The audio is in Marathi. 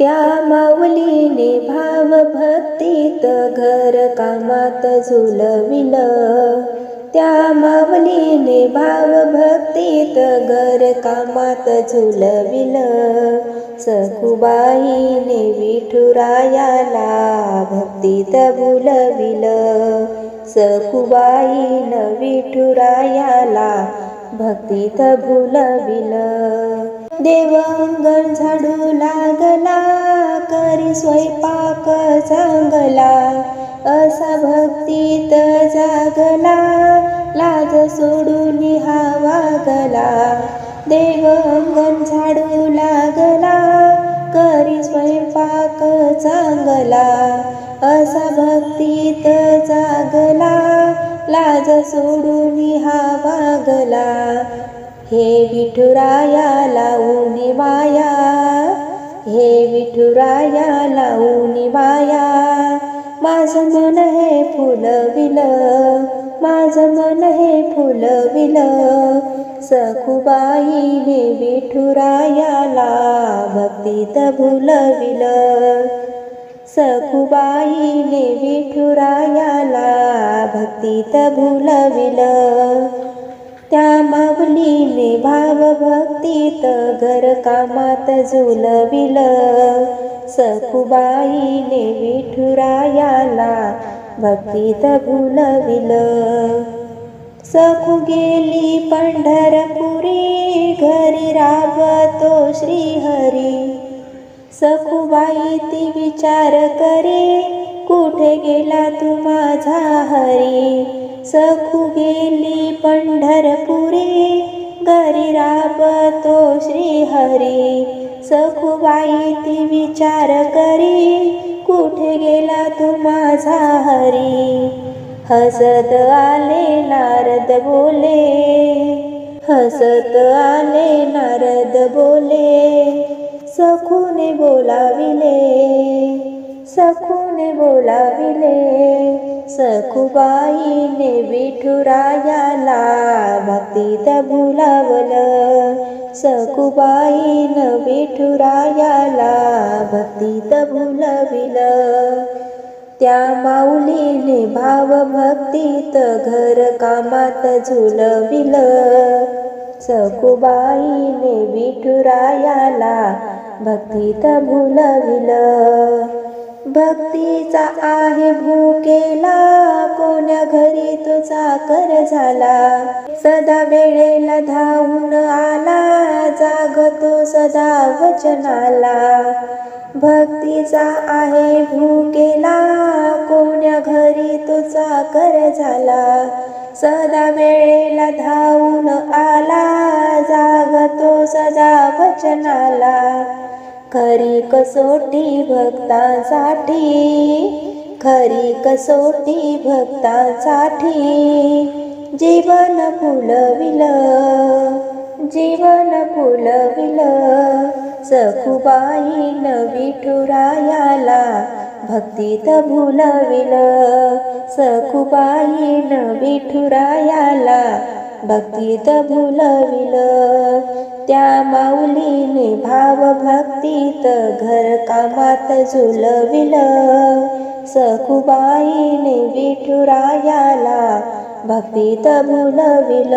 त्या माऊलीने भाव भक्तीत घर कामात झुलविल. त्या माऊलीने भाव भक्तीत घर कामात झुलविल. सखुबाईने विठुरायाला भक्तीत भुलविल सखुबाईन विठुरायाला भक्तीत भुलविल देवंगण झाडू लागला स्वयंपाक चांगला असा भक्तीत जागला. लाज सोडून हा वागला देवंगण झाडू लागला. करी स्वयंपाक चांगला असा भक्तीत जागला. लाज सोडून हा वागला हे विठुराया लावून माया हे विठुराया लावून माया माझं मन हे फुलविल माझं मन हे फुलविल सखुबाईने विठुरायाला भक्तीत भुलविल. सखुबाईने विठुरायाला भक्तीत भुलविल. त्या माऊलीने भाव भक्तीत घर कामात झुलविल सखुबाईने विठुरायाला भक्तीत भुलविल सखू गेली पंढरपुरी घरी राबतो श्रीहरी. सखुबाई ती विचार करे कुठे गेला तू माझा हरी? सखू गेली पंढरपुरी घरी राबतो श्रीहरी. सखुबाई ती विचार करी कुठे गेला तू माझा हरी? हसत आले नारद बोले हसत आले नारद बोले सखूने बोलाविले सखूने बोलाविले. सखुबाईने विठुरायाला भक्तीत भुलावलं सखुबाईन विठुरायाला भक्तीत भुलविलं त्या माऊलीने भाव भक्तीत घर कामात झुलविलं. सखुबाईने विठुरायाला भक्तीत भुलविलं भक्तीचा आहे भूकेला घरी तुझा कर झाला. सदा वेळेला धावून आला. जागतो सदा वचनाला. भक्तीचा आहे भूकेला. कोण्या घरी तुझा कर झाला. सदा वेळेला धावून आला. जागतो सदा वचनाला. खरी कसोटी भक्तांसाठी खरी कसोटी भक्तांसाठी. जीवन फुलविल जीवन फुलविल. सखुबाईन विठुरायाला भक्तीत भुलविल. सखुबाईन विठुरायाला भक्तीत भुलविल. त्या भक्तीत घर कामात झुलविल सखुबाईने विठुरायाला भक्तीत भुलविल